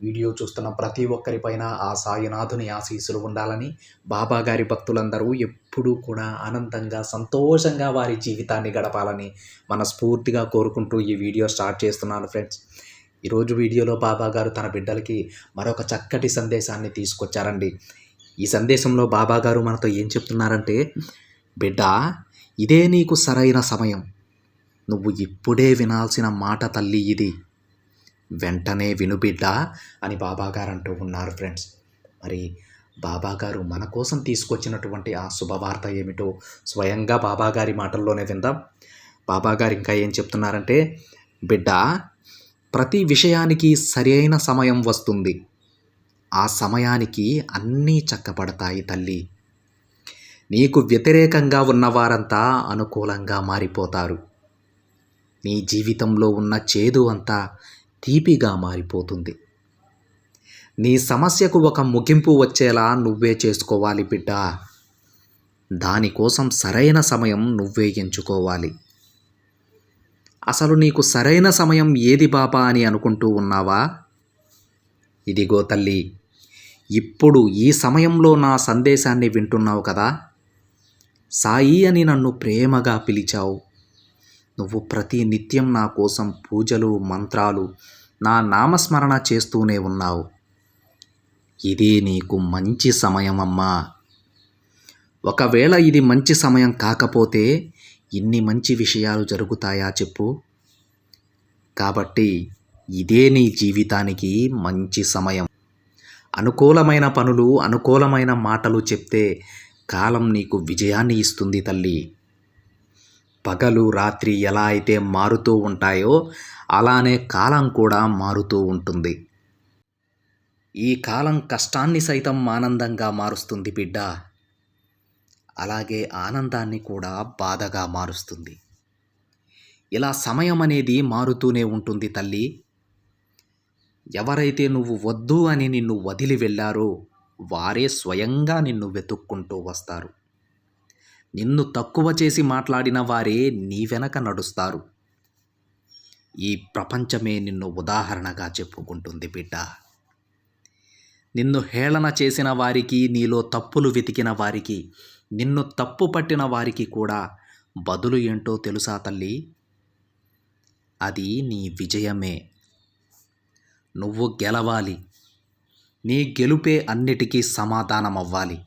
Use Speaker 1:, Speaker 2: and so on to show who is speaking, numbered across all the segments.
Speaker 1: Video చూస్తున్న ప్రతి ఒక్కరిపైన ఆ సాయినాథుని ఆశీస్సులు ఉండాలని బాబా గారి భక్తులందరూ ఎప్పుడూ కూడా ఆనందంగా సంతోషంగా వారి జీవితాన్ని గడపాలని మనస్ఫూర్తిగా కోరుకుంటూ ఈ వీడియో స్టార్ట్ చేస్తున్నాను ఫ్రెండ్స్. ఈరోజు వీడియోలో బాబా గారు తన బిడ్డలకి మరొక చక్కటి సందేశాన్ని తీసుకొచ్చారండి. ఈ సందేశంలో బాబా గారు మనతో ఏం చెప్తున్నారంటే బిడ్డ ఇదే నీకు సరైన సమయం. నువ్వు ఇప్పుడే వినాల్సిన మాట తల్లి ఇది. వెంటనే విను బిడ్డ అని బాబాగారు అంటూ ఉన్నారు ఫ్రెండ్స్. మరి బాబాగారు మన కోసం తీసుకొచ్చినటువంటి ఆ శుభవార్త ఏమిటో స్వయంగా బాబాగారి మాటల్లోనే విందాం. బాబాగారు ఇంకా ఏం చెప్తున్నారంటే బిడ్డ ప్రతి విషయానికి సరైన సమయం వస్తుంది. ఆ సమయానికి అన్నీ చక్కబడతాయి తల్లి. నీకు వ్యతిరేకంగా ఉన్నవారంతా అనుకూలంగా మారిపోతారు. నీ జీవితంలో ఉన్న చేదు అంతా తీపిగా మారిపోతుంది. నీ సమస్యకు ఒక ముగింపు వచ్చేలా నువ్వే చేసుకోవాలి బిడ్డ. దానికోసం సరైన సమయం నువ్వే ఎంచుకోవాలి. అసలు నీకు సరైన సమయం ఏది బాబా అని అనుకుంటూ ఉన్నావా? ఇదిగో తల్లి ఇప్పుడు ఈ సమయంలో నా సందేశాన్ని వింటున్నావు కదా? సాయి అని నన్ను ప్రేమగా పిలిచావు. నువ్వు ప్రతి నిత్యం నా కోసం పూజలు మంత్రాలు నా నామస్మరణ చేస్తూనే ఉన్నావు. ఇదే నీకు మంచి సమయం అమ్మా ఒకవేళ ఇది మంచి సమయం కాకపోతే ఇన్ని మంచి విషయాలు జరుగుతాయా చెప్పు. కాబట్టి ఇదే నీ జీవితానికి మంచి సమయం. అనుకూలమైన పనులు అనుకూలమైన మాటలు చెప్తే కాలం నీకు విజయాన్ని ఇస్తుంది తల్లి. పగలు రాత్రి ఎలా అయితే మారుతూ ఉంటాయో అలానే కాలం కూడా మారుతూ ఉంటుంది. ఈ కాలం కష్టాన్ని సైతం ఆనందంగా మారుస్తుంది బిడ్డ. అలాగే ఆనందాన్ని కూడా బాధగా మారుస్తుంది. ఇలా సమయం అనేది మారుతూనే ఉంటుంది తల్లి. ఎవరైతే నువ్వు వద్దు అని నిన్ను వదిలి వెళ్ళారో వారే స్వయంగా నిన్ను వెతుక్కుంటూ వస్తారు. నిన్ను తక్కువ చేసి మాట్లాడిన వారే నీ వెనక నడుస్తారు. ఈ ప్రపంచమే నిన్ను ఉదాహరణగా చెప్పుకుంటుంది బిడ్డ. నిన్ను హేళన చేసిన వారికి నీలో తప్పులు వెతికిన వారికి నిన్ను తప్పు పట్టిన వారికి కూడా బదులు ఏంటో తెలుసా తల్లి? అది నీ విజయమే. నువ్వు గెలవాలి. నీ గెలుపే అన్నిటికీ సమాధానం అవ్వాలి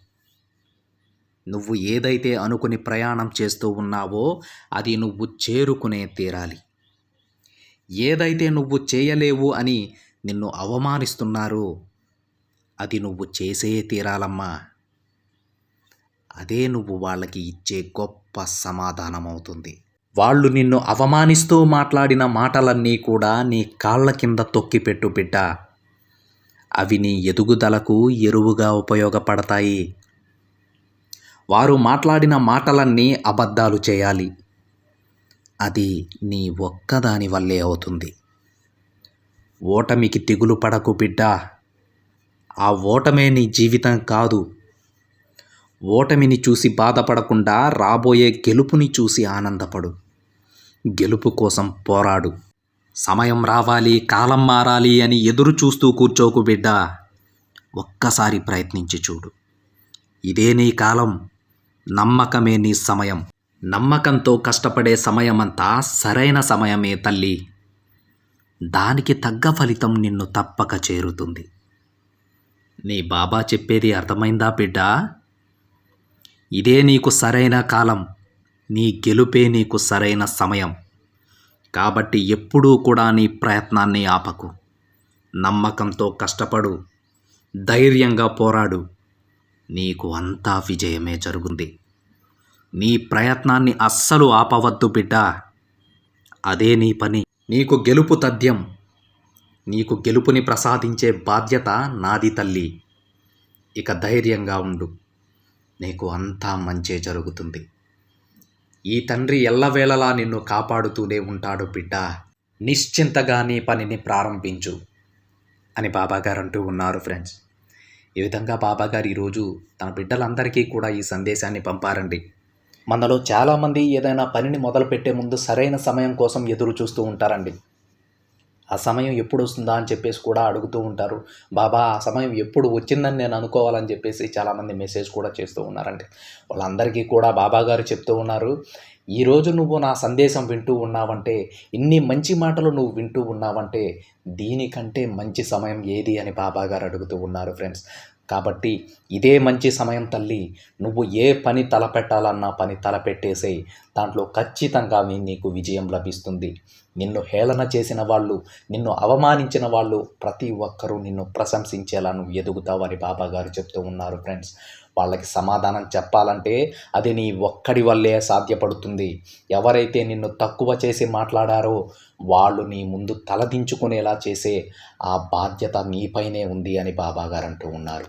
Speaker 1: నువ్వు ఏదైతే అనుకుని ప్రయాణం చేస్తూ ఉన్నావో అది నువ్వు చేరుకునే తీరాలి. ఏదైతే నువ్వు చేయలేవు అని నిన్ను అవమానిస్తున్నారో అది నువ్వు చేసే తీరాలమ్మా. అదే నువ్వు వాళ్ళకి ఇచ్చే గొప్ప సమాధానం అవుతుంది వాళ్ళు నిన్ను అవమానిస్తూ మాట్లాడిన మాటలన్నీ కూడా నీ కాళ్ళ కింద తొక్కిపెట్టు బిడ్డ. అవి నీ ఎదుగుదలకు ఎరువుగా ఉపయోగపడతాయి. వారు మాట్లాడిన మాటలన్నీ అబద్ధాలు చేయాలి. అది నీ ఒక్కదాని వల్లే అవుతుంది. ఓటమికి తెగులు పడకు బిడ్డ. ఆ ఓటమే నీ జీవితం కాదు. ఓటమిని చూసి బాధపడకుండా రాబోయే గెలుపుని చూసి ఆనందపడు. గెలుపు కోసం పోరాడు. సమయం రావాలి కాలం మారాలి అని ఎదురు చూస్తూ కూర్చోకు బిడ్డ. ఒక్కసారి ప్రయత్నించి చూడు. ఇదే నీ కాలం. నమ్మకమే నీ సమయం. నమ్మకంతో కష్టపడే సమయమంతా సరైన సమయమే తల్లి. దానికి తగ్గ ఫలితం నిన్ను తప్పక చేరుతుంది. నీ బాబా చెప్పేది అర్థమైందా బిడ్డ? ఇదే నీకు సరైన కాలం. నీ గెలుపే నీకు సరైన సమయం. కాబట్టి ఎప్పుడూ కూడా నీ ప్రయత్నాన్ని ఆపకు. నమ్మకంతో కష్టపడు. ధైర్యంగా పోరాడు. నీకు అంతా విజయమే జరుగుంది. నీ ప్రయత్నాన్ని అస్సలు ఆపవద్దు బిడ్డ. అదే నీ పని. నీకు గెలుపు తథ్యం. నీకు గెలుపుని ప్రసాదించే బాధ్యత నాది తల్లి. ఇక ధైర్యంగా ఉండు. నీకు అంతా మంచే జరుగుతుంది. ఈ తండ్రి ఎల్లవేళలా నిన్ను కాపాడుతూనే ఉంటాడు బిడ్డ. నిశ్చింతగా నీ పనిని ప్రారంభించు అని బాబాగారు అంటూ ఉన్నారు ఫ్రెండ్స్. ఈ విధంగా బాబాగారు ఈరోజు తన బిడ్డలందరికీ కూడా ఈ సందేశాన్ని పంపారండి. మనలో చాలామంది ఏదైనా పనిని మొదలుపెట్టే ముందు సరైన సమయం కోసం ఎదురు చూస్తూ ఉంటారండి. ఆ సమయం ఎప్పుడు వస్తుందా అని చెప్పేసి కూడా అడుగుతూ ఉంటారు. బాబా ఆ సమయం ఎప్పుడు వచ్చిందని నేను అనుకోవాలని చెప్పేసి చాలామంది మెసేజ్ కూడా చేస్తూ ఉన్నారండి. వాళ్ళందరికీ కూడా బాబా గారు చెప్తూ ఉన్నారు. ఈరోజు నువ్వు నా సందేశం వింటూ ఉన్నావంటే ఇన్ని మంచి మాటలు నువ్వు వింటూ ఉన్నావంటే దీనికంటే మంచి సమయం ఏది అని బాబాగారు అడుగుతూ ఉన్నారు ఫ్రెండ్స్. కాబట్టి ఇదే మంచి సమయం తల్లి నువ్వు ఏ పని తలపెట్టాలన్నా పని తలపెట్టేసే దాంట్లో ఖచ్చితంగా నీకు విజయం లభిస్తుంది. నిన్ను హేళన చేసిన వాళ్ళు నిన్ను అవమానించిన వాళ్ళు ప్రతి ఒక్కరూ నిన్ను ప్రశంసించేలా నువ్వు ఎదుగుతావని బాబాగారు చెప్తూ ఉన్నారు ఫ్రెండ్స్. వాళ్ళకి సమాధానం చెప్పాలంటే అది నీ ఒక్కడి వల్లే సాధ్యపడుతుంది. ఎవరైతే నిన్ను తక్కువ చేసి మాట్లాడారో వాళ్ళు నీ ముందు తలదించుకునేలా చేసే ఆ బాధ్యత నీపైనే ఉంది అని బాబాగారు అంటూ ఉన్నారు.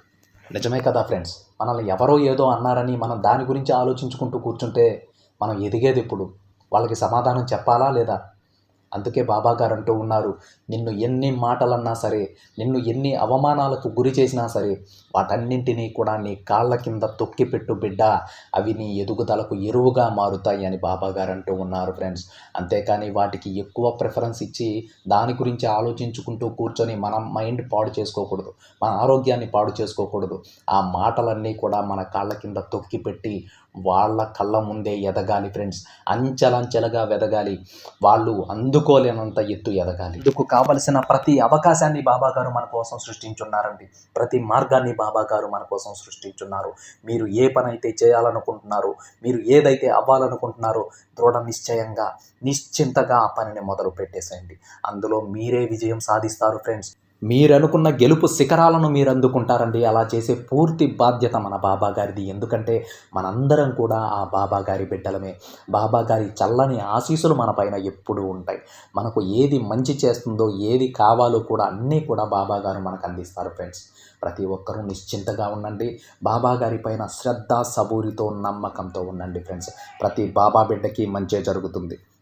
Speaker 1: నిజమే కదా ఫ్రెండ్స్? మనల్ని ఎవరో ఏదో అన్నారని మనం దాని గురించి ఆలోచించుకుంటూ కూర్చుంటే మనం ఎదిగేది ఇప్పుడు వాళ్ళకి సమాధానం చెప్పాలా లేదా? అందుకే బాబా గారు అంటూ ఉన్నారు నిన్ను ఎన్ని మాటలన్నా సరే నిన్ను ఎన్ని అవమానాలకు గురి చేసినా సరే వాటన్నింటినీ కూడా నీ కాళ్ళ కింద తొక్కిపెట్టు బిడ్డ అవి నీ ఎదుగుదలకు ఎరువుగా మారుతాయి అని బాబా గారు అంటూ ఉన్నారు ఫ్రెండ్స్. అంతేకాని వాటికి ఎక్కువ ప్రిఫరెన్స్ ఇచ్చి దాని గురించి ఆలోచించుకుంటూ కూర్చొని మనం మైండ్ పాడు చేసుకోకూడదు మన ఆరోగ్యాన్ని పాడు చేసుకోకూడదు. ఆ మాటలన్నీ కూడా మన కాళ్ళ కింద తొక్కిపెట్టి వాళ్ళ కళ్ళ ముందే ఎదగాలి ఫ్రెండ్స్ అంచెలంచెలుగా వెదగాలి. వాళ్ళు అందుకోలేనంత ఎత్తు ఎదగాలి. ఇందుకు కావలసిన ప్రతి అవకాశాన్ని బాబా గారు మన కోసం సృష్టించున్నారండి. ప్రతి మార్గాన్ని బాబా గారు మన కోసం సృష్టించున్నారు. మీరు ఏ పని అయితే చేయాలనుకుంటున్నారో మీరు ఏదైతే అవ్వాలనుకుంటున్నారో దృఢ నిశ్చయంగా నిశ్చింతగా ఆ పనిని మొదలు పెట్టేసేయండి అందులో మీరే విజయం సాధిస్తారు ఫ్రెండ్స్ మీరనుకున్న గెలుపు శిఖరాలను మీరు అందుకుంటారండి అలా చేసే పూర్తి బాధ్యత మన బాబా గారిది. ఎందుకంటే మనందరం కూడా ఆ బాబా గారి బిడ్డలమే. బాబా గారి చల్లని ఆశీస్సులు మన పైన ఎప్పుడూ ఉంటాయి. మనకు ఏది మంచి చేస్తుందో ఏది కావాలో కూడా అన్నీ కూడా బాబా గారు మనకు అందిస్తారు ఫ్రెండ్స్. ప్రతి ఒక్కరూ నిశ్చింతగా ఉండండి. బాబా గారి పైన శ్రద్ధ సబూరితో నమ్మకంతో ఉండండి ఫ్రెండ్స్. ప్రతి బాబా బిడ్డకి మంచే జరుగుతుంది.